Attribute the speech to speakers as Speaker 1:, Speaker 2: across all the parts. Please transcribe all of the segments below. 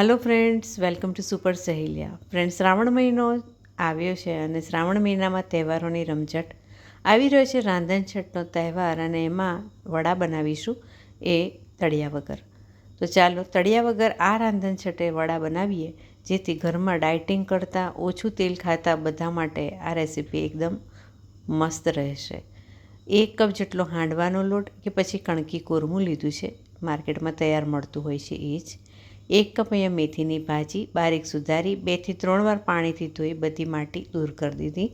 Speaker 1: Hello friends welcome to super Saheliya friends Shravan મહિનો આવ્યો છે અને શ્રાવણ મહિનામાં તહેવારોની રમઝટ આવી રહ્યો છે. રાંધણછટનો તહેવાર અને એમાં વડા બનાવીશું એ તળિયા વગર. તો ચાલો, તળિયા વગર આ રાંધણછટે વડા બનાવીએ, જેથી ઘરમાં ડાયટિંગ કરતાં, ઓછું તેલ ખાતા બધા માટે આ રેસીપી એકદમ મસ્ત રહેશે. એક કપ જેટલો હાંડવાનો લોટ કે પછી કણકી કોરમું લીધું છે. માર્કેટમાં તૈયાર મળતું હોય છે એ જ. એક કપ અહીંયા મેથીની ભાજી બારીક સુધારી બેથી ત્રણ વાર પાણીથી ધોઈ બધી માટી દૂર કરી દીધી.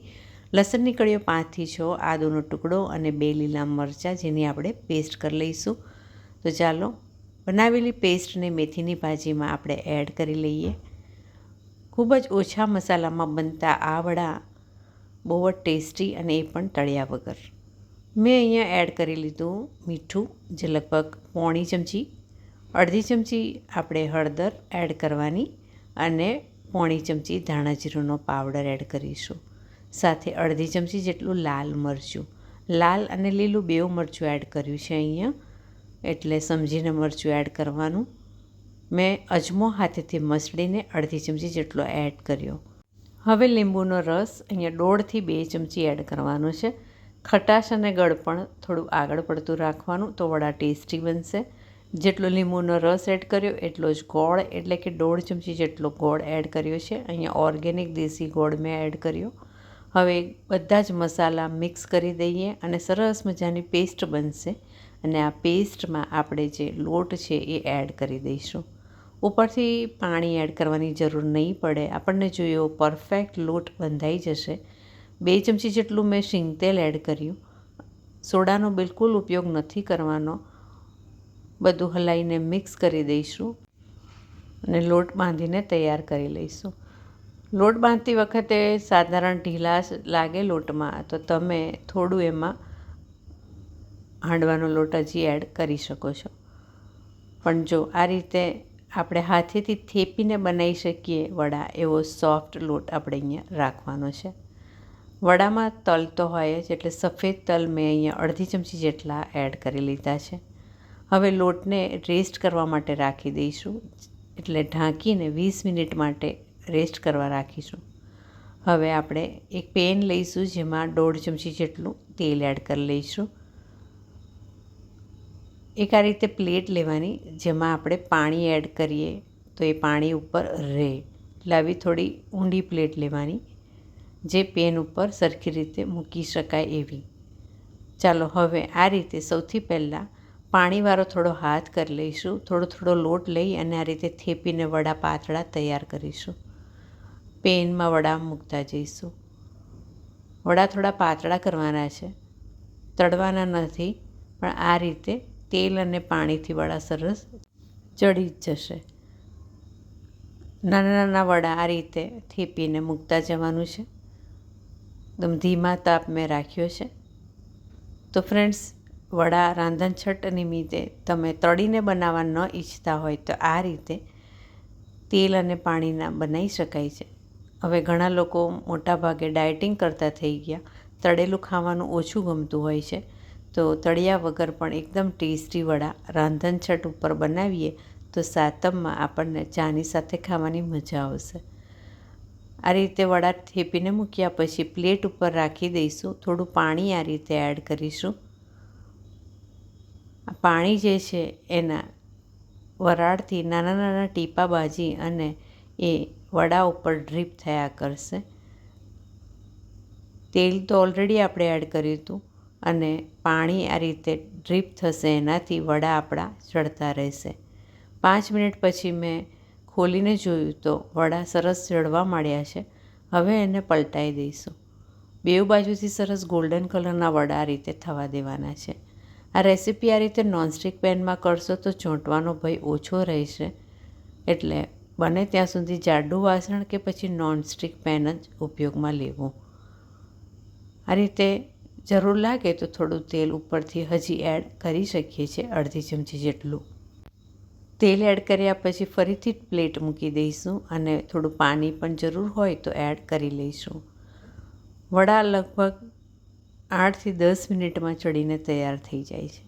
Speaker 1: લસણની કળીઓ પાંચથી છ, આદુનો ટુકડો અને બે લીલા મરચાં જેની આપણે પેસ્ટ કરી લઈશું. તો ચાલો, બનાવેલી પેસ્ટને મેથીની ભાજીમાં આપણે એડ કરી લઈએ. ખૂબ જ ઓછા મસાલામાં બનતા આ વડા બહુ જ ટેસ્ટી અને એ પણ તળ્યા વગર. મેં અહીંયા એડ કરી લીધું મીઠું જે લગભગ પોણી ચમચી અડધી ચમચી આપણે હળદર એડ કરવાની અને પોણી ચમચી ધાણા જીરુંનો પાવડર એડ કરીશું. સાથે અડધી ચમચી જેટલું લાલ મરચું. લાલ અને લીલું બેઉ મરચું એડ કર્યું છે અહીંયા. એટલે સમજીને મરચું એડ કરવાનું. મેં અજમો હાથેથી મસળીને અડધી ચમચી જેટલો એડ કર્યો. હવે લીંબુનો રસ અહીંયા દોઢથી બે ચમચી એડ કરવાનો છે. ખટાશ અને ગળપણ થોડું આગળ પડતું રાખવાનું તો વડા ટેસ્ટી બનશે. જેટલો લીંબુનો રસ એડ કર્યો, એટલો જ ગોળ, એટલે કે દોઢ ચમચી જેટલો ગોળ એડ કર્યો છે. અહીંયા ઓર્ગેનિક દેશી ગોળ મેં એડ કર્યો. હવે બધા જ મસાલા મિક્સ કરી દઈએ અને સરસ મજાની પેસ્ટ બનશે. અને આ પેસ્ટમાં આપણે જે લોટ છે એ એડ કરી દઈશું. ઉપરથી પાણી એડ કરવાની જરૂર નહીં પડે. આપણને જોયો પરફેક્ટ લોટ બંધાઈ જશે. બે ચમચી જેટલું મેં શીંગ તેલ એડ કર્યું. સોડાનો બિલકુલ ઉપયોગ નથી કરવાનો. બધું હલાવીને મિક્સ કરી દઈશું અને લોટ બાંધીને તૈયાર કરી લઈશું. લોટ બાંધતી વખતે સાધારણ ઢીલાશ લાગે લોટમાં, તો તમે થોડું એમાં હાંડવાનો લોટ હજી એડ કરી શકો છો. પણ જો આ રીતે આપણે હાથેથી થેપીને બનાવી શકીએ વડા, એવો સોફ્ટ લોટ આપણે અહીંયા રાખવાનો છે. વડામાં તલ તો હોય જ, એટલે સફેદ તલ મેં અહીંયા અડધી ચમચી જેટલા એડ કરી લીધા છે. હવે લોટને રેસ્ટ કરવા માટે રાખી દઈશું. એટલે ઢાંકીને વીસ મિનિટ માટે રેસ્ટ કરવા રાખીશું. હવે આપણે એક પેન લઈશું, જેમાં દોઢ ચમચી જેટલું તેલ એડ કરી લઈશું. એક આ રીતે પ્લેટ લેવાની, જેમાં આપણે પાણી એડ કરીએ તો એ પાણી ઉપર રહે. એટલે આવી થોડી ઊંડી પ્લેટ લેવાની, જે પેન ઉપર સરખી રીતે મૂકી શકાય એવી. ચાલો, હવે આ રીતે સૌથી પહેલાં પાણીવાળો થોડો હાથ કરી લઈશું. થોડો થોડો લોટ લઈ અને આ રીતે થેપીને વડા પાતળા તૈયાર કરીશું. પેનમાં વડા મૂકતા જઈશું. વડા થોડા પાતળા કરવાના છે. તળવાના નથી, પણ આ રીતે તેલ અને પાણીથી વડા સરસ ચડી જ જશે. નાના નાના વડા આ રીતે થેપીને મૂકતા જવાનું છે. એકદમ ધીમા તાપ મેં રાખ્યો છે. તો ફ્રેન્ડ્સ વડા રાંધણછટ નિમિત્તે તમે તળીને બનાવવા ન ઈચ્છતા હોય તો આ રીતે તેલ અને પાણીના બનાવી શકાય છે. હવે ઘણા લોકો મોટાભાગે ડાયટિંગ કરતા થઈ ગયા. તળેલું ખાવાનું ઓછું ગમતું હોય છે. તો તળિયા વગર પણ એકદમ ટેસ્ટી વડા રાંધણછટ ઉપર બનાવીએ તો સાતમમાં આપણને ચાની સાથે ખાવાની મજા આવશે. આ રીતે વડા થેપીને મૂક્યા પછી પ્લેટ ઉપર રાખી દઈશું. થોડું પાણી આ રીતે એડ કરીશું. પાણી જે છે એના વરાળથી નાના નાના ટીપા બાજી અને એ વડા ઉપર ડ્રીપ થયા કરશે. તેલ તો ઓલરેડી આપણે એડ કર્યું હતું અને પાણી આ રીતે ડ્રીપ થશે એનાથી વડા આપણા ચડતા રહેશે. પાંચ મિનિટ પછી મેં ખોલીને જોયું તો વડા સરસ ચડવા માંડ્યા છે. હવે એને પલટાઈ દઈશું. બેઉ બાજુથી સરસ ગોલ્ડન કલરના વડા આ રીતે થવા દેવાના છે. આ રેસીપી આ રીતે નોનસ્ટિક પેનમાં કરશો તો ચોંટવાનો ભય ઓછો રહેશે. એટલે બને ત્યાં સુધી જાડું વાસણ કે પછી નોનસ્ટિક પેન જ ઉપયોગમાં લેવું. આ રીતે જરૂર લાગે તો થોડું તેલ ઉપરથી હજી એડ કરી શકીએ છીએ અડધી ચમચી જેટલું. તેલ એડ કર્યા પછી ફરીથી પ્લેટ મૂકી દઈશું અને થોડું પાણી પણ જરૂર હોય તો એડ કરી લઈશું. વડા લગભગ આઠથી દસ મિનિટમાં ચડીને તૈયાર થઈ જાય છે.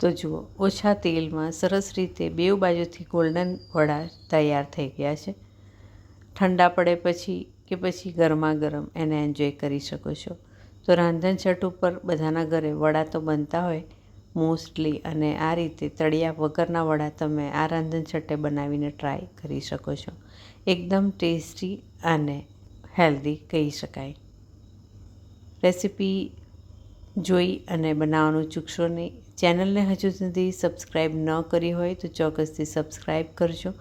Speaker 1: તો જુઓ, ઓછા તેલમાં સરસ રીતે બેઉ બાજુથી ગોલ્ડન વડા તૈયાર થઈ ગયા છે. ઠંડા પડે પછી કે પછી ગરમા ગરમ એને એન્જોય કરી શકો છો. તો રાંધણ છઠ ઉપર બધાના ઘરે વડા તો બનતા હોય મોસ્ટલી અને આ રીતે તળિયા વગરના વડા તમે આ રાંધણ રાંધણછટે બનાવીને ટ્રાય કરી શકો છો. એકદમ ટેસ્ટી અને હેલ્ધી કહી શકાય. રેસીપી જોઈ અને બનાવવાનું ચૂકશો નહીં. ચેનલને હજુ સુધી સબસ્ક્રાઈબ ન કરી હોય તો ચોક્કસથી સબસ્ક્રાઈબ કરજો.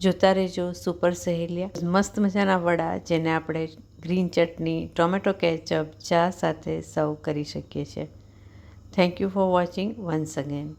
Speaker 1: જોતા રહેજો સુપર સહેલિયા. મસ્ત મજાના વડા જેને આપણે ગ્રીન ચટણી, ટોમેટો કેચઅપ, ચા સાથે સર્વ કરી શકીએ છીએ. Thank you for watching once again